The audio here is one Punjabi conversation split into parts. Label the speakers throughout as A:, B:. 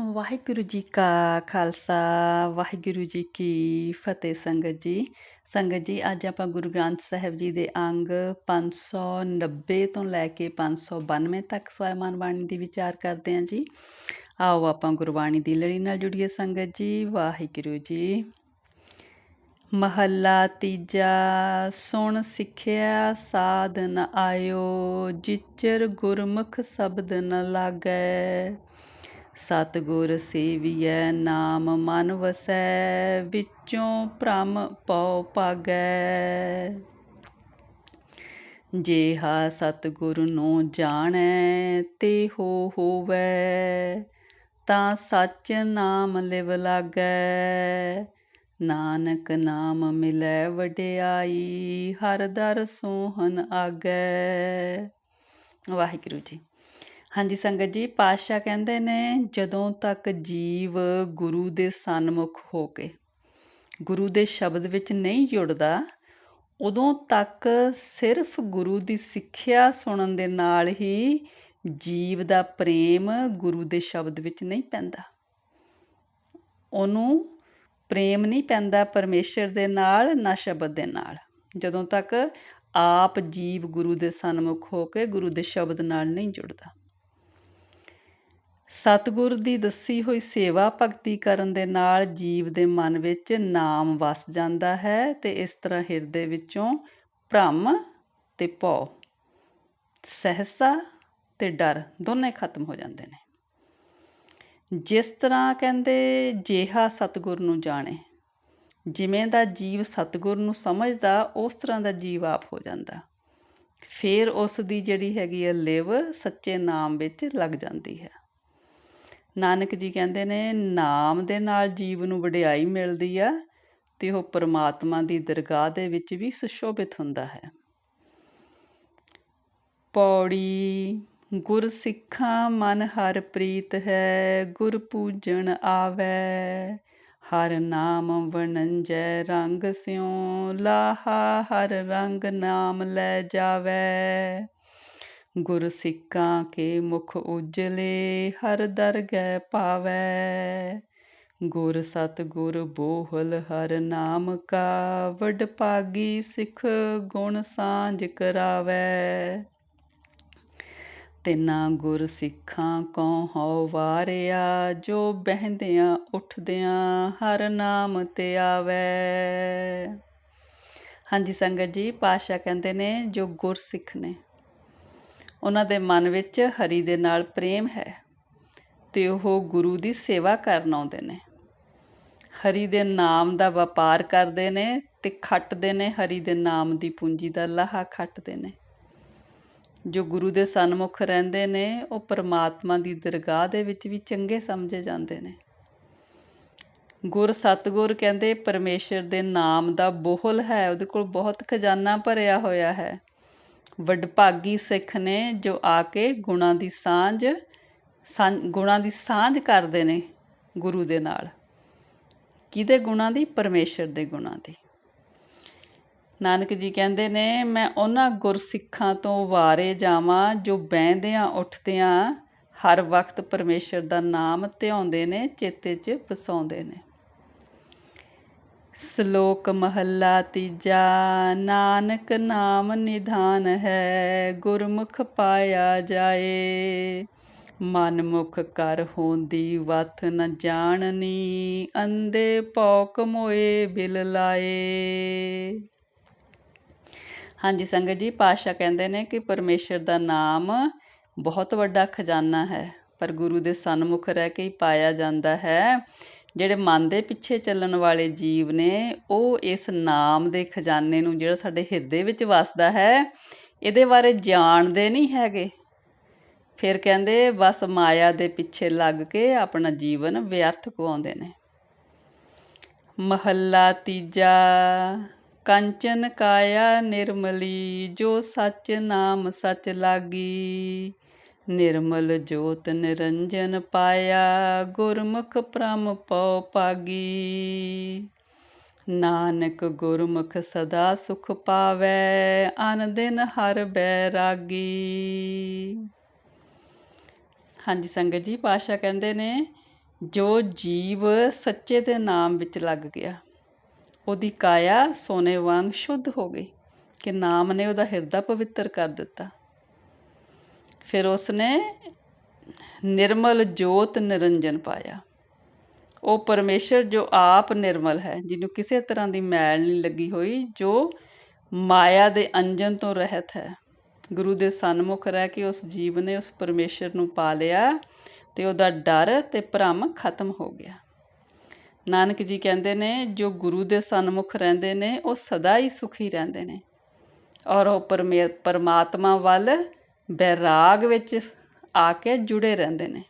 A: ਵਾਹਿਗੁਰੂ ਜੀ ਕਾ ਖਾਲਸਾ, ਵਾਹਿਗੁਰੂ ਜੀ ਕੀ ਫਤਿਹ ਸੰਗਤ ਜੀ। ਸੰਗਤ ਜੀ, ਅੱਜ ਆਪਾਂ ਗੁਰੂ ਗ੍ਰੰਥ ਸਾਹਿਬ ਜੀ ਦੇ ਅੰਗ 590 ਤੋਂ ਲੈ ਕੇ 592 ਤੱਕ ਸਵੈਮਾਨ ਬਾਣੀ ਦੀ ਵਿਚਾਰ ਕਰਦੇ ਹਾਂ ਜੀ। ਆਓ ਆਪਾਂ ਗੁਰਬਾਣੀ ਦੀ ਲੜੀ ਨਾਲ ਜੁੜੀਏ ਸੰਗਤ ਜੀ, ਵਾਹਿਗੁਰੂ ਜੀ। ਮਹੱਲਾ ਤੀਜਾ, ਸੁਣ ਸਿੱਖਿਆ ਸਾਧਨ ਆਇਓ, ਜਿਚਰ ਗੁਰਮੁਖ ਸ਼ਬਦ ਨ ਲਾਗੈ। ਸਤਗੁਰ ਸੇਵੀਐ ਨਾਮ ਮਨ ਵਸੈ, ਵਿੱਚੋਂ ਭ੍ਰਮ ਪਉ ਪਾਗੈ ਜੇਹਾ ਸਤਗੁਰ ਨੂੰ ਜਾਣੈ, ਤੇ ਹੋ ਹੋਵੈ। ਤਾਂ ਸੱਚ ਨਾਮ ਲਿਵ ਲਾਗੈ। ਨਾਨਕ ਨਾਮ ਮਿਲੈ ਵਡਿਆਈ, ਹਰ ਦਰ ਸੋਹਨ ਆਗੈ। ਵਾਹਿਗੁਰੂ ਜੀ। ਹਾਂਜੀ, ਸੰਗਤ ਜੀ, ਪਾਤਸ਼ਾਹ ਕਹਿੰਦੇ ਨੇ, ਜਦੋਂ ਤੱਕ ਜੀਵ ਗੁਰੂ ਦੇ ਸਨਮੁਖ ਹੋ ਕੇ ਗੁਰੂ ਦੇ ਸ਼ਬਦ ਵਿੱਚ ਨਹੀਂ ਜੁੜਦਾ, ਉਦੋਂ ਤੱਕ ਸਿਰਫ ਗੁਰੂ ਦੀ ਸਿੱਖਿਆ ਸੁਣਨ ਦੇ ਨਾਲ ਹੀ ਜੀਵ ਦਾ ਪ੍ਰੇਮ ਗੁਰੂ ਦੇ ਸ਼ਬਦ ਵਿੱਚ ਨਹੀਂ ਪੈਂਦਾ। ਉਹਨੂੰ ਪ੍ਰੇਮ ਨਹੀਂ ਪੈਂਦਾ ਪਰਮੇਸ਼ਰ ਦੇ ਨਾਲ, ਨਾ ਸ਼ਬਦ ਦੇ ਨਾਲ। ਜਦੋਂ ਤੱਕ ਆਪ ਜੀਵ ਗੁਰੂ ਦੇ ਸਨਮੁਖ ਹੋ ਕੇ ਗੁਰੂ ਦੇ ਸ਼ਬਦ ਨਾਲ ਨਹੀਂ ਜੁੜਦਾ। ਸਤਿਗੁਰ ਦੀ ਦੱਸੀ ਹੋਈ ਸੇਵਾ ਭਗਤੀ ਕਰਨ ਦੇ ਨਾਲ ਜੀਵ ਦੇ ਮਨ ਵਿੱਚ ਨਾਮ ਵਸ ਜਾਂਦਾ ਹੈ ਤੇ ਇਸ ਤਰ੍ਹਾਂ ਹਿਰਦੇ ਵਿੱਚੋਂ ਭ੍ਰਮ ਤੇ ਭਉ, ਸਹਸਾ ਤੇ ਡਰ ਦੋਨੇ ਖਤਮ ਹੋ ਜਾਂਦੇ ਨੇ। ਜਿਸ ਤਰ੍ਹਾਂ ਕਹਿੰਦੇ, ਜੇਹਾ ਸਤਿਗੁਰ ਨੂੰ ਜਾਣੇ, ਜਿਵੇਂ ਦਾ ਜੀਵ ਸਤਿਗੁਰ ਨੂੰ ਸਮਝਦਾ, ਉਸ ਤਰ੍ਹਾਂ ਦਾ ਜੀਵ ਆਪ ਹੋ ਜਾਂਦਾ। ਫਿਰ ਉਸ ਦੀ ਜਿਹੜੀ ਹੈਗੀ ਹੈ ਲਿਵ, ਸੱਚੇ ਨਾਮ ਵਿੱਚ ਲੱਗ ਜਾਂਦੀ ਹੈ। ਨਾਨਕ ਜੀ ਕਹਿੰਦੇ ਨੇ, ਨਾਮ ਦੇ ਨਾਲ ਜੀਵ ਨੂੰ ਵਡਿਆਈ ਮਿਲਦੀ ਆ ਤੇ ਉਹ ਪਰਮਾਤਮਾ ਦੀ ਦਰਗਾਹ ਦੇ ਵਿੱਚ ਵੀ ਸੁਸ਼ੋਭਿਤ ਹੁੰਦਾ ਹੈ। ਪੌੜੀ ਗੁਰ ਸਿੱਖਾਂ ਮਨ ਹਰ ਪ੍ਰੀਤ ਹੈ, ਗੁਰ ਪੂਜਣ ਆਵੈ, ਹਰ ਨਾਮ ਵਣੰਜੈ ਰੰਗ ਸਿਉ, ਲਾਹਾ ਹਰ ਰੰਗ ਨਾਮ ਲੈ ਜਾਵੈ। ਗੁਰ ਸਿੱਕਾਂ ਕੇ ਮੁਖ ਉਜਲੇ, ਹਰ ਦਰਗਹਿ ਪਾਵੈ। ਗੁਰ ਸਤ ਗੁਰ ਬੋਹਲ, ਹਰ ਨਾਮ ਕਾ ਵਡ ਪਾਗੀ ਸਿਖ ਗੁਣ ਸਾਂਝ ਕਰਾਵੈ। ਤਿਨਾ ਗੁਰ ਸਿੱਖਾਂ ਕੋ ਹਉ ਵਾਰਿਆ, ਜੋ ਬਹਿੰਦਿਆਂ ਉੱਠਦਿਆਂ ਹਰ ਨਾਮ ਤੇ ਆਵੈ। ਹਾਂਜੀ ਸੰਗਤ ਜੀ ਪਾਸ਼ਾ ਕਹਿੰਦੇ ਨੇ ਜੋ ਗੁਰ ਸਿੱਖ ਨੇ ਉਹਨਾਂ ਦੇ ਮਨ ਵਿੱਚ ਹਰੀ ਦੇ ਨਾਲ ਪ੍ਰੇਮ ਹੈ ਤੇ ਉਹ ਗੁਰੂ ਦੀ ਸੇਵਾ ਕਰਨ ਆਉਂਦੇ ਨੇ। ਹਰੀ ਦੇ ਨਾਮ ਦਾ ਵਪਾਰ ਕਰਦੇ ਨੇ ਤੇ ਖੱਟਦੇ ਨੇ, ਹਰੀ ਦੇ ਨਾਮ ਦੀ ਪੂੰਜੀ ਦਾ ਲਾਹਾ ਖੱਟਦੇ ਨੇ। ਜੋ ਗੁਰੂ ਦੇ ਸਨਮੁਖ ਰਹਿੰਦੇ ਨੇ, ਉਹ ਪਰਮਾਤਮਾ ਦੀ ਦਰਗਾਹ ਦੇ ਵਿੱਚ ਵੀ ਚੰਗੇ ਸਮਝੇ ਜਾਂਦੇ ਨੇ। ਗੁਰ ਸਤਗੁਰ ਕਹਿੰਦੇ, ਪਰਮੇਸ਼ਰ ਦੇ ਨਾਮ ਦਾ ਬੋਹਲ ਹੈ, ਉਹਦੇ ਕੋਲ ਬਹੁਤ ਖਜ਼ਾਨਾ ਭਰਿਆ ਹੋਇਆ ਹੈ। ਵਡਭਾਗੀ ਸਿੱਖ ਨੇ ਜੋ ਆ ਕੇ ਗੁਣਾ ਦੀ ਸਾਂਝ ਗੁਣਾ ਦੀ ਸਾਂਝ ਕਰਦੇ ਨੇ ਗੁਰੂ ਦੇ ਨਾਲ। ਕਿਹਦੇ ਗੁਣਾ ਦੀ? ਪਰਮੇਸ਼ਰ ਦੇ ਗੁਣਾ ਦੀ। ਨਾਨਕ ਜੀ ਕਹਿੰਦੇ ਨੇ, ਮੈਂ ਉਹਨਾਂ ਗੁਰਸਿੱਖਾਂ ਤੋਂ ਵਾਰੇ ਜਾਵਾਂ ਜੋ ਬੈੰਦਿਆਂ ਉੱਠਦਿਆਂ ਹਰ ਵਕਤ ਪਰਮੇਸ਼ਰ ਦਾ ਨਾਮ ਧਿਆਉਂਦੇ ਨੇ, ਚੇਤੇ 'ਚ ਵਸਾਉਂਦੇ ਨੇ। ਸ਼ਲੋਕ ਮਹੱਲਾ ਤੀਜਾ, ਨਾਨਕ ਨਾਮ ਨਿਧਾਨ ਹੈ, ਗੁਰਮੁਖ ਪਾਇਆ ਜਾਏ। ਮਨ ਮੁਖ ਕਰ ਹੋਂਦੀ ਵਥ ਨ ਜਾਣਨੀ ਅੰਦੇ ਪੌਕ ਮੋਏ ਬਿਲ ਲਾਏ। ਹਾਂਜੀ ਸੰਗਤ ਜੀ ਪਾਸ਼ਾ ਕਹਿੰਦੇ ਨੇ ਕਿ ਪਰਮੇਸ਼ਰ ਦਾ ਨਾਮ ਬਹੁਤ ਵੱਡਾ ਖਜ਼ਾਨਾ ਹੈ, ਪਰ ਗੁਰੂ ਦੇ ਸਨਮੁਖ ਰਹਿ ਕੇ ਹੀ ਪਾਇਆ ਜਾਂਦਾ ਹੈ। ਜਿਹੜੇ ਮਨ ਦੇ ਪਿੱਛੇ ਚੱਲਣ ਵਾਲੇ ਜੀਵ ਨੇ, ਉਹ ਇਸ ਨਾਮ ਦੇ ਖਜ਼ਾਨੇ ਨੂੰ, ਜਿਹੜਾ ਸਾਡੇ ਹਿਰਦੇ ਵਿੱਚ ਵਸਦਾ ਹੈ, ਇਹਦੇ ਬਾਰੇ ਜਾਣਦੇ ਨਹੀਂ ਹੈਗੇ। ਫਿਰ ਕਹਿੰਦੇ, ਬਸ ਮਾਇਆ ਦੇ ਪਿੱਛੇ ਲੱਗ ਕੇ ਆਪਣਾ ਜੀਵਨ ਵਿਅਰਥ ਗਵਾਉਂਦੇ ਨੇ। ਮਹੱਲਾ ਤੀਜਾ, ਕੰਚਨ ਕਾਇਆ ਨਿਰਮਲੀ, ਜੋ ਸੱਚ ਨਾਮ ਸੱਚ ਲਾਗੀ। ਨਿਰਮਲ ਜੋਤ ਨਿਰੰਜਨ ਪਾਇਆ, ਗੁਰਮੁਖ ਪ੍ਰਮ ਪਉ ਪਾਗੀ ਨਾਨਕ ਗੁਰਮੁਖ ਸਦਾ ਸੁਖ ਪਾਵੇ, ਅਨ ਦਿਨ ਹਰ ਬੈਰਾਗੀ ਹਾਂਜੀ, ਸੰਗਤ ਜੀ ਪਾਸ਼ਾ ਕਹਿੰਦੇ ਨੇ, ਜੋ ਜੀਵ ਸੱਚੇ ਦੇ ਨਾਮ ਵਿੱਚ ਲੱਗ ਗਿਆ, ਉਹਦੀ ਕਾਇਆ ਸੋਨੇ ਵਾਂਗ ਸ਼ੁੱਧ ਹੋ ਗਈ, ਕਿ ਨਾਮ ਨੇ ਉਹਦਾ ਹਿਰਦਾ ਪਵਿੱਤਰ ਕਰ ਦਿੱਤਾ। ਫਿਰ ਉਸਨੇ ਨਿਰਮਲ ਜੋਤ ਨਿਰੰਜਨ ਪਾਇਆ। ਉਹ ਪਰਮੇਸ਼ਰ ਜੋ ਆਪ ਨਿਰਮਲ ਹੈ, ਜਿਹਨੂੰ ਕਿਸੇ ਤਰ੍ਹਾਂ ਦੀ ਮੈਲ ਨਹੀਂ ਲੱਗੀ ਹੋਈ, ਜੋ ਮਾਇਆ ਦੇ ਅੰਜਨ ਤੋਂ ਰਹਿਤ ਹੈ। ਗੁਰੂ ਦੇ ਸਨਮੁਖ ਰਹਿ ਕੇ ਉਸ ਜੀਵ ਨੇ ਉਸ ਪਰਮੇਸ਼ਰ ਨੂੰ ਪਾ ਲਿਆ ਤੇ ਉਹਦਾ ਡਰ ਤੇ ਭਰਮ ਖਤਮ ਹੋ ਗਿਆ। ਨਾਨਕ ਜੀ ਕਹਿੰਦੇ ਨੇ, ਜੋ ਗੁਰੂ ਦੇ ਸਨਮੁਖ ਰਹਿੰਦੇ ਨੇ, ਉਹ ਸਦਾ ਹੀ ਸੁਖੀ ਰਹਿੰਦੇ ਨੇ। ਔਰ ਉਹ ਪਰਮੇ, ਪਰਮਾਤਮਾ ਵੱਲ ਬੈਰਾਗ ਵਿੱਚ ਆ ਕੇ ਜੁੜੇ ਰਹਿੰਦੇ ਨੇ।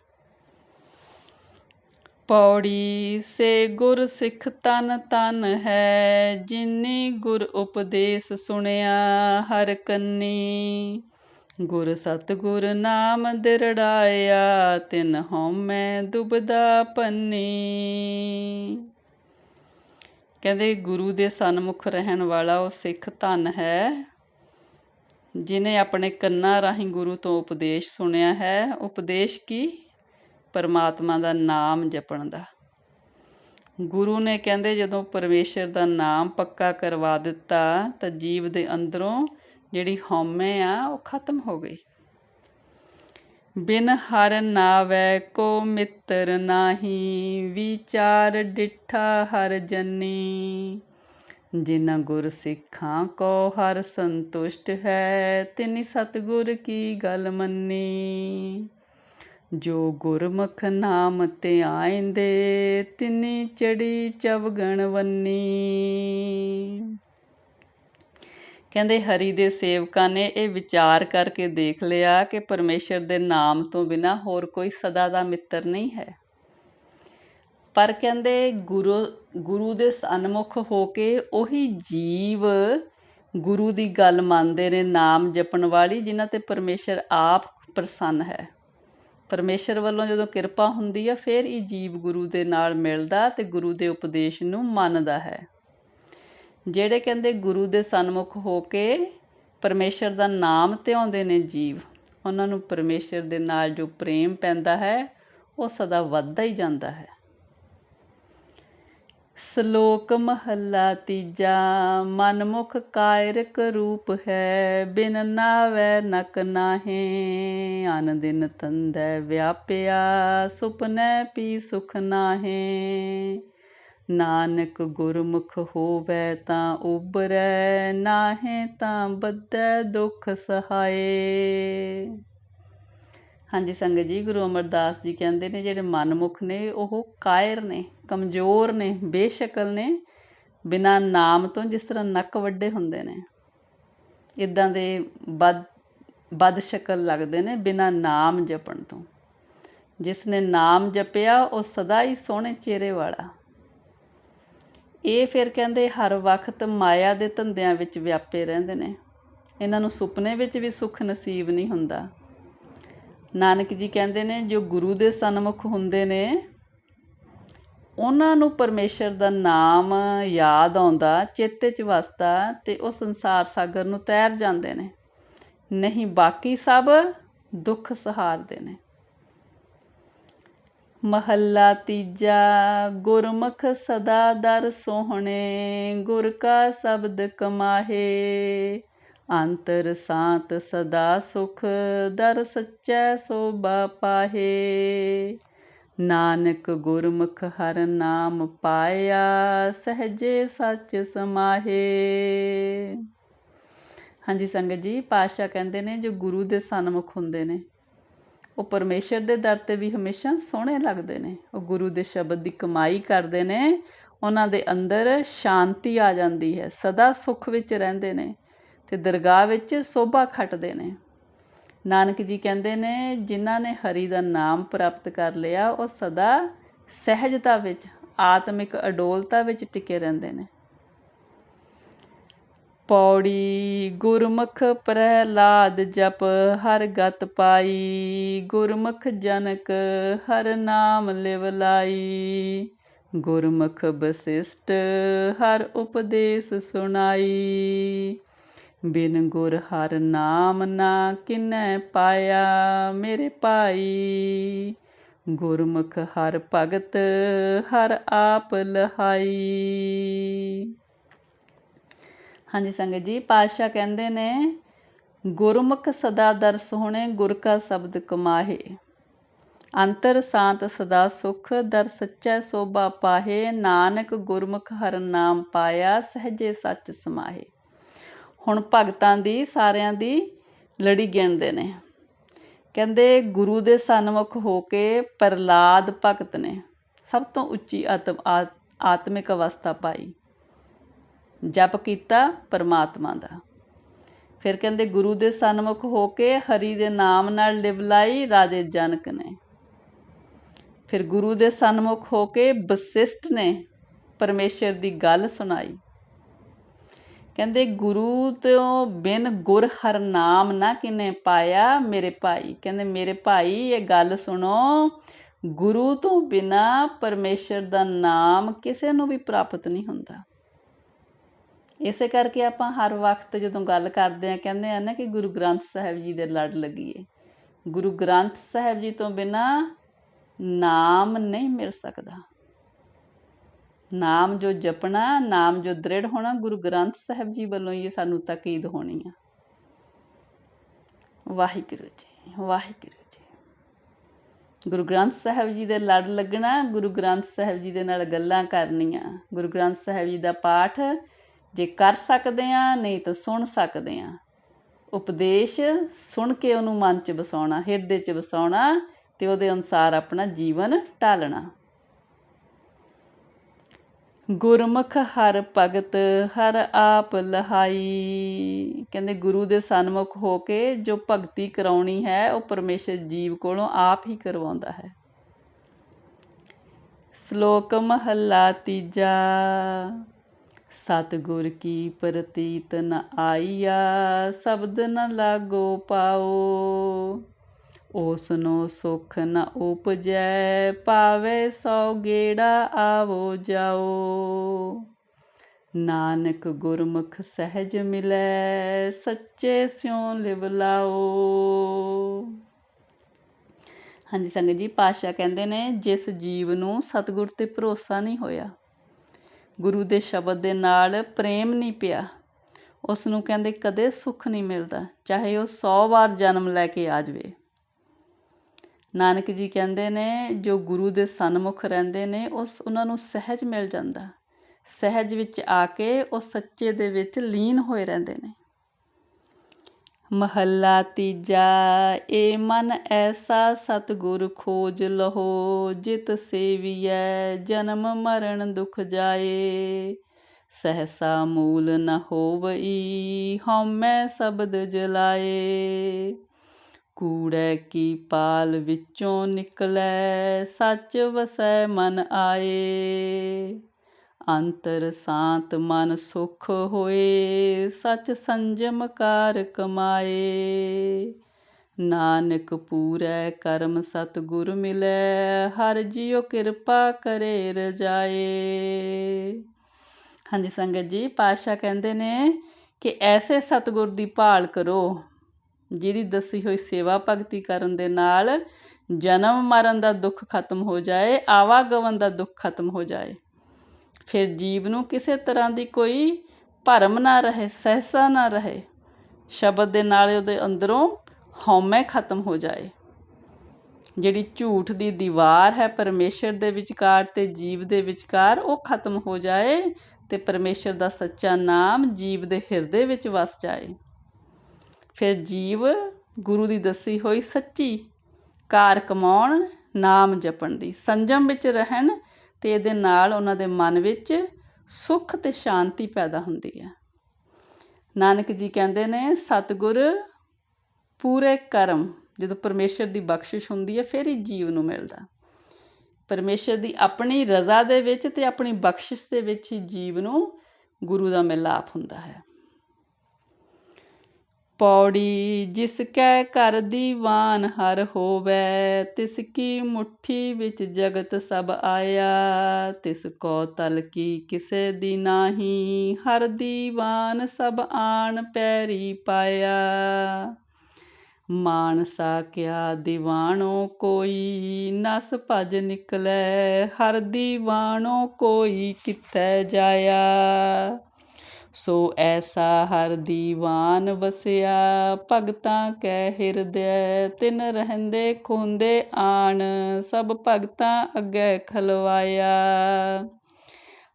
A: ਪੌੜੀ ਸੇ ਗੁਰ ਸਿੱਖ ਤਨ ਤਨ ਹੈ, ਜਿਨੀ ਗੁਰ ਉਪਦੇਸ਼ ਸੁਣਿਆ ਹਰ ਕੰਨੀ। ਗੁਰ ਸਤਗੁਰ ਨਾਮ ਦਿਰੜਾਇਆ, ਤਿਨ ਹਉਮੈ ਦੁਬਦਾ ਪੰਨੀ। ਕਹਿੰਦੇ ਗੁਰੂ ਦੇ ਸਨਮੁਖ ਰਹਿਣ ਵਾਲਾ ਉਹ ਸਿੱਖ ਧਨ ਹੈ। ਜਿਨੇ ਆਪਣੇ ਕੰਨਾਂ ਰਾਹੀਂ ਗੁਰੂ ਤੋਂ ਉਪਦੇਸ਼ ਸੁਣਿਆ ਹੈ, ਉਪਦੇਸ਼ ਕੀ? ਪਰਮਾਤਮਾ ਦਾ ਨਾਮ ਜਪਣ ਦਾ। ਗੁਰੂ ਨੇ ਕਹਿੰਦੇ, ਜਦੋਂ ਪਰਮੇਸ਼ਰ ਦਾ ਨਾਮ ਪੱਕਾ ਕਰਵਾ ਦਿੱਤਾ, ਤਾਂ ਜੀਵ ਦੇ ਅੰਦਰੋਂ ਜਿਹੜੀ ਹਉਮੈ ਆ, ਉਹ ਖਤਮ ਹੋ ਗਈ। ਬਿਨ ਹਰ ਨਾਵੈ ਕੋ ਮਿੱਤਰ ਨਾਹੀ, ਵਿਚਾਰ ਡਿਠਾ ਹਰ ਜਨੀ। ਜਿਨ ਗੁਰ ਸਿੱਖਾਂ ਕੋ ਹਰ ਸੰਤੁਸ਼ਟ ਹੈ, ਤਿਨੀ ਸਤਗੁਰ ਕੀ ਗੱਲ ਮੰਨੀ। ਜੋ ਗੁਰਮੁਖ ਨਾਮ ਤੇ ਆਇਂਦੇ, ਤਿਨੀ ਚੜੀ ਚਵਗਣ ਵੰਨੀ। ਕਹਿੰਦੇ ਹਰੀ ਦੇ ਸੇਵਕਾਂ ਨੇ ਇਹ ਵਿਚਾਰ ਕਰਕੇ ਦੇਖ ਲਿਆ ਕਿ ਪਰਮੇਸ਼ਰ ਦੇ ਨਾਮ ਤੋਂ ਬਿਨਾ ਹੋਰ ਕੋਈ ਸਦਾ ਦਾ ਮਿੱਤਰ ਨਹੀਂ ਹੈ। ਪਰ ਕਹਿੰਦੇ ਗੁਰੂ ਗੁਰੂ ਦੇ ਸਨਮੁਖ ਹੋ ਕੇ ਉਹੀ ਜੀਵ ਗੁਰੂ ਦੀ ਗੱਲ ਮੰਨਦੇ ਨੇ, ਨਾਮ ਜਪਣ ਵਾਲੀ, ਜਿਨ੍ਹਾਂ ਤੇ ਪਰਮੇਸ਼ਰ ਆਪ ਪ੍ਰਸੰਨ ਹੈ। ਪਰਮੇਸ਼ਰ ਵੱਲੋਂ ਜਦੋਂ ਕਿਰਪਾ ਹੁੰਦੀ ਆ, ਫਿਰ ਇਹ ਜੀਵ ਗੁਰੂ ਦੇ ਨਾਲ ਮਿਲਦਾ ਤੇ ਗੁਰੂ ਦੇ ਉਪਦੇਸ਼ ਨੂੰ ਮੰਨਦਾ ਹੈ। ਜਿਹੜੇ ਕਹਿੰਦੇ ਗੁਰੂ ਦੇ ਸਨਮੁਖ ਹੋ ਕੇ ਪਰਮੇਸ਼ਰ ਦਾ ਨਾਮ ਧਿਆਉਂਦੇ ਨੇ ਜੀਵ, ਉਹਨਾਂ ਨੂੰ ਪਰਮੇਸ਼ਰ ਦੇ ਨਾਲ ਜੋ ਪ੍ਰੇਮ ਪੈਂਦਾ ਹੈ, ਉਹ ਸਦਾ ਵੱਧਦਾ ਹੀ ਜਾਂਦਾ ਹੈ। ਸ਼ਲੋਕ ਮਹੱਲਾ ਤੀਜਾ, ਮਨਮੁਖ ਕਾਇਰਕ ਰੂਪ ਹੈ, ਬਿਨ ਨਾਵੈ ਨਕ ਨਾਹੇ। ਅਨ ਦਿਨ ਤੰਦੈ ਵਿਆਪਿਆ, ਸੁਪਨੈ ਪੀ ਸੁਖ ਨਾਹੇ। ਨਾਨਕ ਗੁਰਮੁਖ ਹੋਵੇ ਤਾਂ ਉਬਰੈ ਨਾਹੇ ਤਾਂ ਬੱਦੈ ਦੁਖ ਸਹਾਏ। ਹਾਂਜੀ, ਸੰਗਤ ਜੀ, ਗੁਰੂ ਅਮਰਦਾਸ ਜੀ ਕਹਿੰਦੇ ਨੇ, ਜਿਹੜੇ ਮਨਮੁਖ ਨੇ, ਉਹ ਕਾਇਰ ਨੇ, ਕਮਜ਼ੋਰ ਨੇ, ਬੇਸ਼ਕਲ ਨੇ, ਬਿਨਾ ਨਾਮ ਤੋਂ ਜਿਸ ਤਰ੍ਹਾਂ ਨੱਕ ਵੱਡੇ ਹੁੰਦੇ ਨੇ ਇਦਾਂ ਦੇ ਬਦ ਬਦ ਸ਼ਕਲ ਲੱਗਦੇ ਨੇ, ਬਿਨਾ ਨਾਮ ਜਪਣ ਤੋਂ। ਜਿਸ ਨੇ ਨਾਮ ਜਪਿਆ, ਉਹ ਸਦਾ ਹੀ ਸੋਹਣੇ ਚਿਹਰੇ ਵਾਲਾ। ਇਹ ਫਿਰ ਕਹਿੰਦੇ, ਹਰ ਵਕਤ ਮਾਇਆ ਦੇ ਧੰਦਿਆਂ ਵਿੱਚ ਵਿਆਪੇ ਰਹਿੰਦੇ ਨੇ। ਇਹਨਾਂ ਨੂੰ ਸੁਪਨੇ ਵਿੱਚ ਵੀ ਸੁੱਖ ਨਸੀਬ ਨਹੀਂ ਹੁੰਦਾ। ਨਾਨਕ ਜੀ ਕਹਿੰਦੇ ਨੇ, ਜੋ ਗੁਰੂ ਦੇ ਸਨਮੁਖ ਹੁੰਦੇ ਨੇ, ਉਹਨਾਂ ਨੂੰ ਪਰਮੇਸ਼ਰ ਦਾ ਨਾਮ ਯਾਦ ਆਉਂਦਾ, ਚੇਤੇ 'ਚ ਵਸਦਾ ਤੇ ਉਹ ਸੰਸਾਰ ਸਾਗਰ ਨੂੰ ਤੈਰ ਜਾਂਦੇ ਨੇ। ਨਹੀਂ ਬਾਕੀ ਸਭ ਦੁੱਖ ਸਹਾਰਦੇ ਨੇ। ਮਹੱਲਾ ਤੀਜਾ, ਗੁਰਮੁਖ ਸਦਾ ਦਰ ਸੋਹਣੇ, ਗੁਰ ਕਾ ਸ਼ਬਦ ਕਮਾਹੇ। ਅੰਤਰ ਸਾਤ ਸਦਾ ਸੁਖ ਦਰ ਸੱਚੈ ਸੋਭਾ ਪਾਹੇ। ਨਾਨਕ ਗੁਰਮੁਖ ਹਰ ਨਾਮ ਪਾਇਆ, ਸਹਜੇ ਸੱਚ ਸਮਾਹੇ। ਹਾਂਜੀ ਸੰਗਤ ਜੀ ਪਾਸ਼ਾ ਕਹਿੰਦੇ ਨੇ, ਜੋ ਗੁਰੂ ਦੇ ਸਨਮੁਖ ਹੁੰਦੇ ਨੇ, ਉਹ ਪਰਮੇਸ਼ਰ ਦੇ ਦਰ ਤੇ ਵੀ ਹਮੇਸ਼ਾ ਸੋਹਣੇ ਲੱਗਦੇ ਨੇ। ਉਹ ਗੁਰੂ ਦੇ ਸ਼ਬਦ ਦੀ ਕਮਾਈ ਕਰਦੇ ਨੇ, ਉਹਨਾਂ ਦੇ ਅੰਦਰ ਸ਼ਾਂਤੀ ਆ ਜਾਂਦੀ ਹੈ, ਸਦਾ ਸੁੱਖ ਵਿੱਚ ਰਹਿੰਦੇ ਨੇ। ਤੇ ਦਰਗਾਹ ਵਿੱਚ ਸੋਭਾ ਖੱਟਦੇ ਨੇ। ਨਾਨਕ ਜੀ ਕਹਿੰਦੇ ਨੇ, ਜਿਨ੍ਹਾਂ ਨੇ ਹਰੀ ਦਾ ਨਾਮ ਪ੍ਰਾਪਤ ਕਰ ਲਿਆ, ਉਹ ਸਦਾ ਸਹਿਜਤਾ ਵਿੱਚ, ਆਤਮਿਕ ਅਡੋਲਤਾ ਵਿੱਚ ਟਿਕੇ ਰਹਿੰਦੇ ਨੇ। ਪੌੜੀ, ਗੁਰਮੁਖ ਪ੍ਰਹਿਲਾਦ ਜਪ, ਹਰ ਗਤ ਪਾਈ, ਗੁਰਮੁਖ ਜਨਕ, ਹਰ ਨਾਮ ਲਿਵ ਲਾਈ। ਗੁਰਮੁਖ ਬਸਿਸ਼ਟ, ਹਰ ਉਪਦੇਸ਼ ਸੁਣਾਈ। ਬਿਨ ਗੁਰ ਹਰ ਨਾਮ ਨਾ ਕਿਨੈ ਪਾਇਆ ਮੇਰੇ ਭਾਈ। ਗੁਰਮੁਖ ਹਰ ਭਗਤ ਹਰ ਆਪ ਲਹਾਈ। ਹਾਂਜੀ ਸੰਗਤ ਜੀ, ਪਾਤਸ਼ਾਹ ਕਹਿੰਦੇ ਨੇ, ਗੁਰਮੁਖ ਸਦਾ ਦਰਸ ਹੋਣੇ ਗੁਰ ਕਾ ਸ਼ਬਦ ਕਮਾਹੇ। ਅੰਤਰ ਸਾਤ ਸਦਾ ਸੁਖ, ਦਰ ਸੱਚੈ ਸੋਭਾ ਪਾਹੇ। ਨਾਨਕ ਗੁਰਮੁਖ ਹਰ ਨਾਮ ਪਾਇਆ, ਸਹਜੇ ਸੱਚ ਸਮਾਹੇ। ਹੁਣ ਭਗਤਾਂ ਦੀ, ਸਾਰਿਆਂ ਦੀ ਲੜੀ ਗਿਣਦੇ ਨੇ। ਕਹਿੰਦੇ ਗੁਰੂ ਦੇ ਸਨਮੁਖ ਹੋ ਕੇ ਪ੍ਰਲਾਦ ਭਗਤ ਨੇ ਸਭ ਤੋਂ ਉੱਚੀ ਆਤਮ ਆਤਮਿਕ ਅਵਸਥਾ ਪਾਈ। ਜਪ ਕੀਤਾ ਪਰਮਾਤਮਾ ਦਾ। ਫਿਰ ਕਹਿੰਦੇ ਗੁਰੂ ਦੇ ਸਨਮੁਖ ਹੋ ਕੇ ਹਰੀ ਦੇ ਨਾਮ ਨਾਲ ਲਿਵਲਾਈ ਰਾਜੇ ਜਨਕ ਨੇ। ਫਿਰ ਗੁਰੂ ਦੇ ਸਨਮੁਖ ਹੋ ਕੇ ਬਸਿਸ਼ਟ ਨੇ ਪਰਮੇਸ਼ਰ ਦੀ ਗੱਲ ਸੁਣਾਈ। ਕਹਿੰਦੇ, ਗੁਰੂ ਤੋਂ ਬਿਨ ਗੁਰ ਹਰ ਨਾਮ ਨਾ ਕਿਨੇ ਪਾਇਆ ਮੇਰੇ ਭਾਈ। ਕਹਿੰਦੇ, ਮੇਰੇ ਭਾਈ, ਇਹ ਗੱਲ ਸੁਣੋ। ਗੁਰੂ ਤੋਂ ਬਿਨਾ ਪਰਮੇਸ਼ਰ ਦਾ ਨਾਮ ਕਿਸੇ ਨੂੰ ਵੀ ਪ੍ਰਾਪਤ ਨਹੀਂ ਹੁੰਦਾ। ਇਸੇ ਕਰਕੇ ਆਪਾਂ ਹਰ ਵਕਤ ਜਦੋਂ ਗੱਲ ਕਰਦੇ ਆ ਕਹਿੰਦੇ ਆ ਨਾ ਕਿ ਗੁਰੂ ਗ੍ਰੰਥ ਸਾਹਿਬ ਜੀ ਦੇ ਲੜ ਲੱਗੀਏ। ਗੁਰੂ ਗ੍ਰੰਥ ਸਾਹਿਬ ਜੀ ਤੋਂ ਬਿਨਾ ਨਾਮ ਨਹੀਂ ਮਿਲ ਸਕਦਾ। ਨਾਮ ਜੋ ਜਪਣਾ, ਨਾਮ ਜੋ ਦ੍ਰਿੜ ਹੋਣਾ, ਗੁਰੂ ਗ੍ਰੰਥ ਸਾਹਿਬ ਜੀ ਵੱਲੋਂ ਇਹ ਸਾਨੂੰ ਤਾਕੀਦ ਹੋਣੀ ਆ। ਵਾਹਿਗੁਰੂ ਜੀ ਵਾਹਿਗੁਰੂ ਜੀ। ਗੁਰੂ ਗ੍ਰੰਥ ਸਾਹਿਬ ਜੀ ਦੇ ਲੜ ਲੱਗਣਾ, ਗੁਰੂ ਗ੍ਰੰਥ ਸਾਹਿਬ ਜੀ ਦੇ ਨਾਲ ਗੱਲਾਂ ਕਰਨੀਆਂ। ਗੁਰੂ ਗ੍ਰੰਥ ਸਾਹਿਬ ਜੀ ਦਾ ਪਾਠ, ਜੇ ਕਰ ਸਕਦੇ ਆ, ਨਹੀਂ ਤਾਂ ਸੁਣ ਸਕਦੇ ਆ। ਉਪਦੇਸ਼ ਸੁਣ ਕੇ ਉਹਨੂੰ ਮਨ 'ਚ ਵਸਾਉਣਾ, ਹਿਰਦੇ 'ਚ ਵਸਾਉਣਾ ਤੇ ਉਹਦੇ ਅਨੁਸਾਰ ਆਪਣਾ ਜੀਵਨ ਢਾਲਣਾ ਗੁਰਮੁਖ ਹਰ ਭਗਤ, ਹਰ ਆਪ ਲਹਾਈ। ਕਹਿੰਦੇ ਗੁਰੂ ਦੇ ਸਨਮੁਖ ਹੋ ਕੇ ਜੋ ਭਗਤੀ ਕਰਾਉਣੀ ਹੈ, ਉਹ ਪਰਮੇਸ਼ਰ ਜੀਵ ਕੋਲੋਂ ਆਪ ਹੀ ਕਰਵਾਉਂਦਾ ਹੈ। ਸ਼ਲੋਕ ਮਹੱਲਾ ਤੀਜਾ, ਸਤਗੁਰ ਕੀ ਪ੍ਰਤੀਤ ਨ ਆਈਆ, ਸ਼ਬਦ ਨ ਲਾਗੋ ਪਾਓ। ਉਸਨੂੰ ਸੁਖ ਨ ਉਪਜੈ ਪਾਵੇ ਸੋ ਗੇੜਾ ਆਵੋ ਜਾਓ। ਨਾਨਕ ਗੁਰਮੁਖ ਸਹਿਜ ਮਿਲੈ, ਸੱਚੇ ਸਿਉ ਲਿਵ ਲਾਓ। ਹਾਂਜੀ ਸੰਗਤ ਜੀ ਪਾਸ਼ਾ ਕਹਿੰਦੇ ਨੇ, ਜਿਸ ਜੀਵ ਨੂੰ ਸਤਿਗੁਰ ਤੇ ਭਰੋਸਾ ਨਹੀਂ ਹੋਇਆ, ਗੁਰੂ ਦੇ ਸ਼ਬਦ ਦੇ ਨਾਲ ਪ੍ਰੇਮ ਨਹੀਂ ਪਿਆ ਉਸ ਨੂੰ ਕਹਿੰਦੇ ਕਦੇ ਸੁੱਖ ਨਹੀਂ ਮਿਲਦਾ, ਚਾਹੇ ਉਹ 100 ਵਾਰ ਜਨਮ ਲੈ ਕੇ ਆ ਜਾਵੇ। ਨਾਨਕ ਜੀ ਕਹਿੰਦੇ ਨੇ, ਜੋ ਗੁਰੂ ਦੇ ਸਨਮੁਖ ਰਹਿੰਦੇ ਨੇ, ਉਸ ਉਹਨਾਂ ਨੂੰ ਸਹਿਜ ਮਿਲ ਜਾਂਦਾ। ਸਹਿਜ ਵਿੱਚ ਆ ਕੇ ਉਹ ਸੱਚੇ ਦੇ ਵਿੱਚ ਲੀਨ ਹੋਏ ਰਹਿੰਦੇ ਨੇ। ਮਹੱਲਾ ਤੀਜਾ, ਏ ਮਨ ਐਸਾ ਸਤਗੁਰ ਖੋਜ ਲਹੋ, ਜਿਤ ਸੇਵੀਐ, ਜਨਮ ਮਰਨ ਦੁਖ ਜਾਏ। ਸਹਸਾ ਮੂਲ ਨ ਹੋਵਈ, ਹਉਮੈ ਸ਼ਬਦ ਜਲਾਏ। ਕੂੜੈ ਕੀ ਪਾਲ ਵਿੱਚੋਂ ਨਿਕਲੈ, ਸੱਚ ਵਸੈ ਮਨ ਆਏ। ਅੰਤਰ ਸਾਂਤ ਮਨ ਸੁਖ ਹੋਏ, ਸਚ ਸੰਜਮ ਕਾਰ ਕਮਾਏ। ਨਾਨਕ ਪੂਰੈ ਕਰਮ ਸਤ ਗੁਰ ਮਿਲੈ, ਹਰ ਜਿਉ ਕਿਰਪਾ ਕਰੇ ਰਜਾਏ। ਹਾਂਜੀ ਸੰਗਤ ਜੀ ਪਾਸ਼ਾ ਕਹਿੰਦੇ ਨੇ ਕਿ ਐਸੇ ਸਤਗੁਰ ਦੀ ਭਾਲ ਕਰੋ ਜਿਹਦੀ ਦੱਸੀ ਹੋਈ ਸੇਵਾ ਭਗਤੀ ਕਰਨ ਦੇ ਨਾਲ ਜਨਮ ਮਰਨ ਦਾ ਦੁੱਖ ਖਤਮ ਹੋ ਜਾਏ, ਆਵਾਗਮਨ ਦਾ ਦੁੱਖ ਖਤਮ ਹੋ ਜਾਏ। ਫਿਰ ਜੀਵ ਨੂੰ ਕਿਸੇ ਤਰ੍ਹਾਂ ਦੀ ਕੋਈ ਭਰਮ ਨਾ ਰਹੇ, ਸਹਿਸਾ ਨਾ ਰਹੇ। ਸ਼ਬਦ ਦੇ ਨਾਲ ਉਹਦੇ ਅੰਦਰੋਂ ਹਉਮੈ ਖਤਮ ਹੋ ਜਾਏ। ਜਿਹੜੀ ਝੂਠ ਦੀ ਦੀਵਾਰ ਹੈ ਪਰਮੇਸ਼ਰ ਦੇ ਵਿਚਕਾਰ ਤੇ ਜੀਵ ਦੇ ਵਿਚਕਾਰ, ਉਹ ਖਤਮ ਹੋ ਜਾਏ ਤੇ ਪਰਮੇਸ਼ਰ ਦਾ ਸੱਚਾ ਨਾਮ ਜੀਵ ਦੇ ਹਿਰਦੇ ਵਿੱਚ ਵਸ ਜਾਏ। ਫਿਰ ਜੀਵ ਗੁਰੂ ਦੀ ਦੱਸੀ ਹੋਈ ਸੱਚੀ ਕਾਰ ਕਮਾਉਣ, ਨਾਮ ਜਪਣ ਦੀ। ਸੰਜਮ ਵਿੱਚ ਰਹਿਣ ਤੇ ਇਹਦੇ ਨਾਲ ਉਹਨਾਂ ਦੇ ਮਨ ਵਿੱਚ ਸੁੱਖ ਤੇ ਸ਼ਾਂਤੀ ਪੈਦਾ ਹੁੰਦੀ ਹੈ। ਨਾਨਕ ਜੀ ਕਹਿੰਦੇ ਨੇ, ਸਤਗੁਰ ਪੂਰੇ ਕਰਮ, ਜਦੋਂ ਪਰਮੇਸ਼ਰ ਦੀ ਬਖਸ਼ਿਸ਼ ਹੁੰਦੀ ਹੈ, ਫਿਰ ਹੀ ਜੀਵ ਨੂੰ ਮਿਲਦਾ। ਪਰਮੇਸ਼ਰ ਦੀ ਆਪਣੀ ਰਜ਼ਾ ਦੇ ਵਿੱਚ ਤੇ ਆਪਣੀ ਬਖਸ਼ਿਸ਼ ਦੇ ਵਿੱਚ ਹੀ ਜੀਵ ਨੂੰ ਗੁਰੂ ਦਾ ਮਿਲਾਪ ਹੁੰਦਾ ਹੈ। ਪੌੜੀ ਜਿਸ ਕੈ ਘਰ ਦੀਵਾਨ ਹਰ ਹੋਵੇ, ਤਿਸ ਕੀ ਮੁਠੀ ਵਿੱਚ ਜਗਤ ਸਭ ਆਇਆ, ਤਿਸ ਕੋ ਤਲ ਕੀ ਕਿਸੇ ਦੀ ਨਾਹੀ, ਹਰ ਦੀਵਾਨ ਸਭ ਆਣ ਪੈਰੀ ਪਾਇਆ। ਮਾਨਸਾ ਕਿਆ ਦੀਵਾਨੋ ਕੋਈ, ਨਸ ਭਜ ਨਿਕਲੈ, ਹਰ ਦੀਵਾਨੋ ਕੋਈ ਕਿੱਥੇ ਜਾਇਆ। ਸੋ ਐਸਾ ਹਰ ਦੀਵਾਨ ਵਸਿਆ, ਭਗਤਾਂ ਕੈ ਹਿਰਦੈ, ਤਿਨ ਰਹਿੰਦੇ ਖੁੰਦੇ ਆਣ, ਸਭ ਭਗਤਾਂ ਅੱਗੇ ਖਲਵਾਇਆ।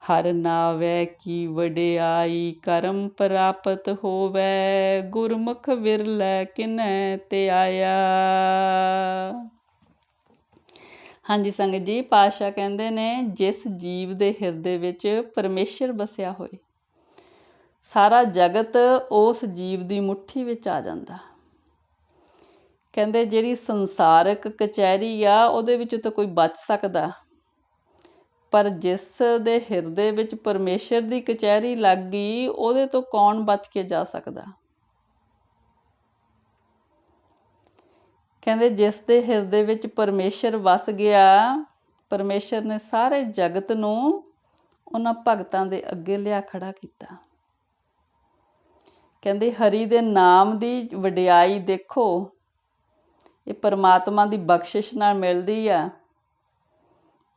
A: ਹਰ ਨਾਵੇ ਕੀ ਵਡਿਆਈ, ਕਰਮ ਪ੍ਰਾਪਤ ਹੋਵੇ, ਗੁਰਮੁਖ ਵਿਰਲੇ ਕਿਨੈ ਤੇ ਆਇਆ ਹਾਂਜੀ, ਸੰਗਤ ਜੀ ਪਾਸ਼ਾ ਕਹਿੰਦੇ ਨੇ, ਜਿਸ ਜੀਵ ਦੇ ਹਿਰਦੇ ਵਿੱਚ ਪਰਮੇਸ਼ਰ ਬਸਿਆ ਹੋਏ ਸਾਰਾ ਜਗਤ ਉਸ ਜੀਵ ਦੀ ਮੁਠੀ ਵਿੱਚ ਆ ਜਾਂਦਾ। ਕਹਿੰਦੇ ਜਿਹੜੀ ਸੰਸਾਰਕ ਕਚਹਿਰੀ ਆ, ਉਹਦੇ ਵਿੱਚ ਤਾਂ ਕੋਈ ਬਚ ਸਕਦਾ। ਪਰ ਜਿਸ ਦੇ ਹਿਰਦੇ ਵਿੱਚ ਪਰਮੇਸ਼ਰ ਦੀ ਕਚਹਿਰੀ ਲੱਗ ਗਈ, ਉਹਦੇ ਤੋਂ ਕੌਣ ਬਚ ਕੇ ਜਾ ਸਕਦਾ? ਕਹਿੰਦੇ ਜਿਸ ਦੇ ਹਿਰਦੇ ਵਿੱਚ ਪਰਮੇਸ਼ਰ ਵਸ ਗਿਆ, ਪਰਮੇਸ਼ਰ ਨੇ ਸਾਰੇ ਜਗਤ ਨੂੰ ਉਹਨਾਂ ਭਗਤਾਂ ਦੇ ਅੱਗੇ ਲਿਆ ਖੜਾ ਕੀਤਾ। ਕਹਿੰਦੇ, ਹਰੀ ਦੇ ਨਾਮ ਦੀ ਵਡਿਆਈ ਦੇਖੋ। ਇਹ ਪਰਮਾਤਮਾ ਦੀ ਬਖਸ਼ਿਸ਼ ਨਾਲ ਮਿਲਦੀ ਆ।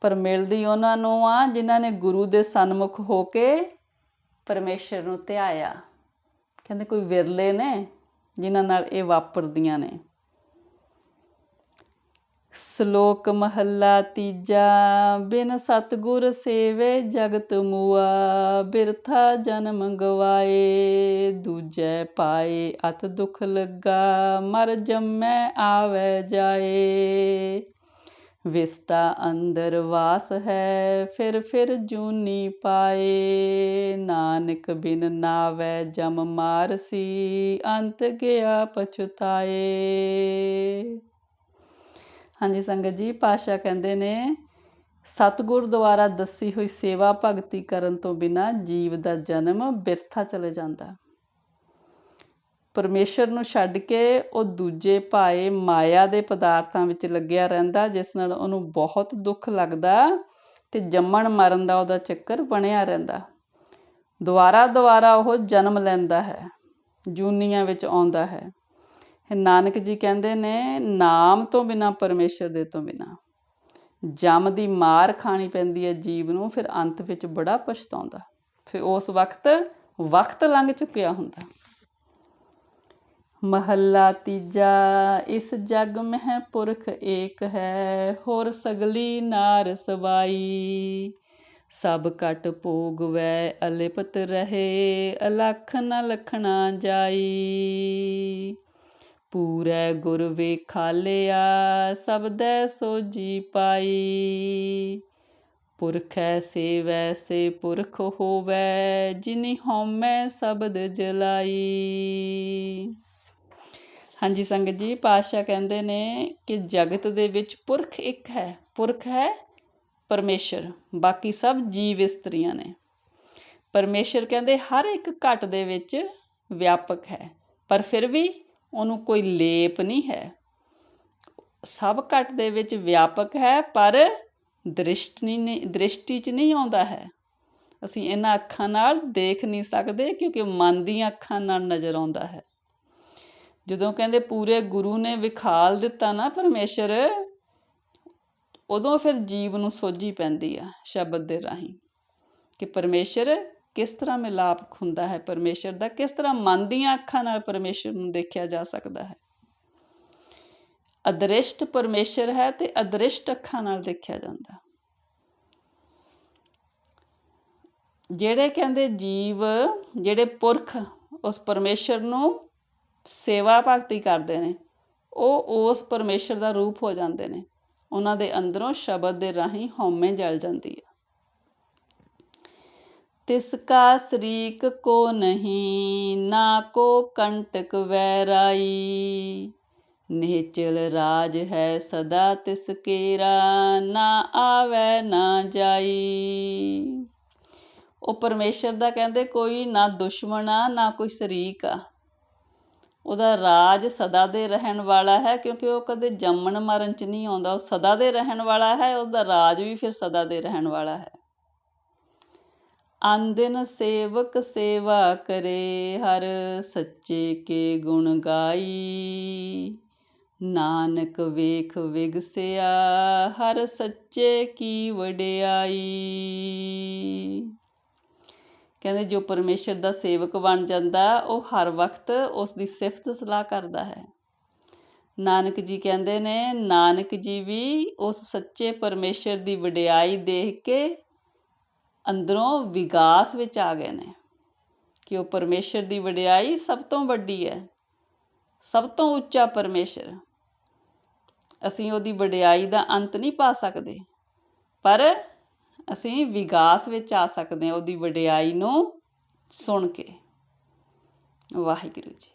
A: ਪਰ ਮਿਲਦੀ ਉਹਨਾਂ ਨੂੰ ਆ ਜਿਨ੍ਹਾਂ ਨੇ ਗੁਰੂ ਦੇ ਸਨਮੁਖ ਹੋ ਕੇ ਪਰਮੇਸ਼ਰ ਨੂੰ ਧਿਆਇਆ। ਕਹਿੰਦੇ, ਕੋਈ ਵਿਰਲੇ ਨੇ ਜਿਨ੍ਹਾਂ ਨਾਲ ਇਹ ਵਾਪਰਦੀਆਂ ਨੇ। ਸ਼ਲੋਕ ਮਹੱਲਾ ਤੀਜਾ, ਬਿਨ ਸਤਗੁਰ ਸੇਵੇ ਜਗਤ ਮੁਆ, ਬਿਰਥਾ ਜਨਮ ਗਵਾਏ ਦੂਜੇ ਪਾਏ ਅਤ ਦੁਖ ਲੱਗਾ, ਮਰ ਜੰਮੈ ਆਵੇ ਜਾਏ। ਵਿਸਟਾ ਅੰਦਰ ਵਾਸ ਹੈ, ਫਿਰ ਫਿਰ ਜੂਨੀ ਪਾਏ, ਨਾਨਕ ਬਿਨ ਨਾਵੇ ਜਮ ਮਾਰਸੀ, ਅੰਤ ਗਿਆ ਪਛਤਾਏ। ਹਾਂਜੀ ਸੰਗਤ ਜੀ ਪਾਸ਼ਾ ਕਹਿੰਦੇ ਨੇ, ਸਤਗੁਰ ਦੁਆਰਾ ਦੱਸੀ ਹੋਈ ਸੇਵਾ ਭਗਤੀ ਕਰਨ ਤੋਂ ਬਿਨਾ ਜੀਵ ਦਾ ਜਨਮ ਬਿਰਥਾ ਚਲੇ ਜਾਂਦਾ। ਪਰਮੇਸ਼ਰ ਨੂੰ ਛੱਡ ਕੇ ਉਹ ਦੂਜੇ ਭਾਏ ਮਾਇਆ ਦੇ ਪਦਾਰਥਾਂ ਵਿੱਚ ਲੱਗਿਆ ਰਹਿੰਦਾ, ਜਿਸ ਨਾਲ ਉਹਨੂੰ ਬਹੁਤ ਦੁੱਖ ਲੱਗਦਾ ਤੇ ਜੰਮਣ ਮਰਨ ਦਾ ਉਹਦਾ ਚੱਕਰ ਬਣਿਆ ਰਹਿੰਦਾ। ਦੁਆਰਾ ਦੁਆਰਾ ਉਹ ਜਨਮ ਲੈਂਦਾ ਹੈ, ਜੂਨੀਆਂ ਵਿੱਚ ਆਉਂਦਾ ਹੈ। ਨਾਨਕ ਜੀ ਕਹਿੰਦੇ ਨੇ, ਨਾਮ ਤੋਂ ਬਿਨਾ, ਪਰਮੇਸ਼ਰ ਦੇ ਤੋਂ ਬਿਨਾ। ਜਮ ਦੀ ਮਾਰ ਖਾਣੀ ਪੈਂਦੀ ਹੈ ਜੀਵ ਨੂੰ, ਫਿਰ ਅੰਤ ਵਿੱਚ ਬੜਾ ਪਛਤਾਉਂਦਾ। ਫਿਰ ਉਸ ਵਕਤ ਵਕਤ ਲੰਘ ਚੁੱਕਿਆ ਹੁੰਦਾ। ਮਹੱਲਾ ਤੀਜਾ, ਇਸ ਜਗ ਮਹਿ ਪੁਰਖ ਏਕ ਹੈ, ਹੋਰ ਸਗਲੀ ਨਾਰ ਸਵਾਈ। ਸਭ ਕਟ ਭੋਗ ਵੈ ਅਲਿਪਤ ਰਹੇ, ਅਲਖ ਨ ਲਖਣਾ ਜਾਈ। ਪੂਰੇ ਗੁਰ ਵੇਖਾਲਿਆ, ਸਬਦੈ ਸੋਜੀ ਪਾਈ। ਪੁਰਖੈ ਸੇਵੈ, ਸੇ ਪੁਰਖ ਹੋਵੈ, ਜਿਨੀ ਹਉਮੈ ਸਬਦ ਜਲਾਈ। ਹਾਂਜੀ ਸੰਗਤ ਜੀ, ਪਾਤਸ਼ਾਹ ਕਹਿੰਦੇ ਨੇ ਕਿ ਜਗਤ ਦੇ ਵਿੱਚ ਪੁਰਖ ਇੱਕ ਹੈ। ਪੁਰਖ ਹੈ ਪਰਮੇਸ਼ਰ, ਬਾਕੀ ਸਭ ਜੀਵ ਇਸਤਰੀਆਂ ਨੇ। ਪਰਮੇਸ਼ਰ ਕਹਿੰਦੇ ਹਰ ਇੱਕ ਘਟ ਦੇ ਵਿੱਚ ਵਿਆਪਕ ਹੈ, ਪਰ ਫਿਰ ਵੀ ਉਹਨੂੰ ਕੋਈ ਲੇਪ ਨਹੀਂ ਹੈ। ਸਭ ਘਟ ਦੇ ਵਿੱਚ ਵਿਆਪਕ ਹੈ, ਪਰ ਦ੍ਰਿਸ਼ਟੀ ਨਹੀਂ ਦ੍ਰਿਸ਼ਟੀ 'ਚ ਨਹੀਂ ਆਉਂਦਾ ਹੈ। ਅਸੀਂ ਇਹਨਾਂ ਅੱਖਾਂ ਨਾਲ ਦੇਖ ਨਹੀਂ ਸਕਦੇ, ਕਿਉਂਕਿ ਮਨ ਦੀਆਂ ਅੱਖਾਂ ਨਾਲ ਨਜ਼ਰ ਆਉਂਦਾ ਹੈ। ਜਦੋਂ ਕਹਿੰਦੇ ਪੂਰੇ ਗੁਰੂ ਨੇ ਵਿਖਾਲ ਦਿੱਤਾ ਨਾ ਪਰਮੇਸ਼ਰ, ਉਦੋਂ ਫਿਰ ਜੀਵ ਨੂੰ ਸੋਝੀ ਪੈਂਦੀ ਆ ਸ਼ਬਦ ਦੇ ਰਾਹੀਂ ਕਿ ਪਰਮੇਸ਼ਰ ਕਿਸ ਤਰ੍ਹਾਂ ਮਿਲਾਪ ਹੁੰਦਾ ਹੈ ਪਰਮੇਸ਼ਰ ਦਾ? ਕਿਸ ਤਰ੍ਹਾਂ ਮਨ ਦੀਆਂ ਅੱਖਾਂ ਨਾਲ ਪਰਮੇਸ਼ਰ ਨੂੰ ਦੇਖਿਆ ਜਾ ਸਕਦਾ ਹੈ? ਅਦ੍ਰਿਸ਼ਟ ਪਰਮੇਸ਼ਰ ਹੈ ਤੇ ਅਦ੍ਰਿਸ਼ਟ ਅੱਖਾਂ ਨਾਲ ਦੇਖਿਆ ਜਾਂਦਾ। ਜਿਹੜੇ ਕਹਿੰਦੇ ਜੀਵ, ਜਿਹੜੇ ਪੁਰਖ ਉਸ ਪਰਮੇਸ਼ਰ ਨੂੰ ਸੇਵਾ ਭਗਤੀ ਕਰਦੇ ਨੇ, ਉਹ ਉਸ ਪਰਮੇਸ਼ਰ ਦਾ ਰੂਪ ਹੋ ਜਾਂਦੇ ਨੇ। ਉਹਨਾਂ ਦੇ ਅੰਦਰੋਂ ਸ਼ਬਦ ਦੇ ਰਾਹੀਂ ਹਉਮੈ ਜਲ ਜਾਂਦੀ ਹੈ। ਤਿਸਕਾ ਸਰੀਕ ਕੋ ਨਹੀਂ, ਨਾ ਕੋ ਕੰਟਕ ਵੈਰਾਈ। ਨਿਹਚਲ ਰਾਜ ਹੈ ਸਦਾ ਤਿਸ ਕੇਰਾ, ਨਾ ਆਵੇ, ਨਾ ਜਾਈ। ਉਹ ਪਰਮੇਸ਼ਰ ਦਾ ਕਹਿੰਦੇ, ਕੋਈ ਨਾ ਦੁਸ਼ਮਣ ਆ, ਨਾ ਕੋਈ ਸ਼ਰੀਕ ਆ। ਉਹਦਾ ਰਾਜ ਸਦਾ ਦੇ ਰਹਿਣ ਵਾਲਾ ਹੈ, ਕਿਉਂਕਿ ਉਹ ਕਦੇ ਜੰਮਣ ਮਰਨ ਚ ਨਹੀਂ ਆਉਂਦਾ। ਉਹ ਸਦਾ ਦੇ ਰਹਿਣ ਵਾਲਾ ਹੈ ਉਸ ਦਾ ਰਾਜ ਵੀ ਫਿਰ ਸਦਾ ਦੇ ਰਹਿਣ ਵਾਲਾ ਹੈ। ਅੰਦਨ ਸੇਵਕ ਸੇਵਾ ਕਰੇ, ਹਰ ਸੱਚੇ ਕੇ ਗੁਣ ਗਾਈ। ਨਾਨਕ ਵੇਖ ਵਿਗਸਿਆ ਹਰ ਸੱਚੇ ਕੀ ਵਡਿਆਈ। ਕਹਿੰਦੇ ਜੋ ਪਰਮੇਸ਼ਰ ਦਾ ਸੇਵਕ ਬਣ ਜਾਂਦਾ, ਉਹ ਹਰ ਵਕਤ ਉਸ ਦੀ ਸਿਫਤ ਸਲਾਹ ਕਰਦਾ ਹੈ। ਨਾਨਕ ਜੀ ਕਹਿੰਦੇ ਨੇ, ਨਾਨਕ ਜੀ ਵੀ ਉਸ ਸੱਚੇ ਪਰਮੇਸ਼ਰ ਦੀ ਵਡਿਆਈ ਦੇਖ ਕੇ ਅੰਦਰੋਂ ਵਿਗਾਸ ਵਿੱਚ ਆ ਗਏ ਨੇ ਕਿ ਉਹ ਪਰਮੇਸ਼ਰ ਦੀ ਵਡਿਆਈ ਸਭ ਤੋਂ ਵੱਡੀ ਹੈ, ਸਭ ਤੋਂ ਉੱਚਾ ਪਰਮੇਸ਼ਰ। ਅਸੀਂ ਉਹਦੀ ਵਡਿਆਈ ਦਾ ਅੰਤ ਨਹੀਂ ਪਾ ਸਕਦੇ, ਪਰ ਅਸੀਂ ਵਿਗਾਸ ਵਿੱਚ ਆ ਸਕਦੇ ਹਾਂ ਉਹਦੀ ਵਡਿਆਈ ਨੂੰ ਸੁਣ ਕੇ। ਵਾਹਿਗੁਰੂ ਜੀ।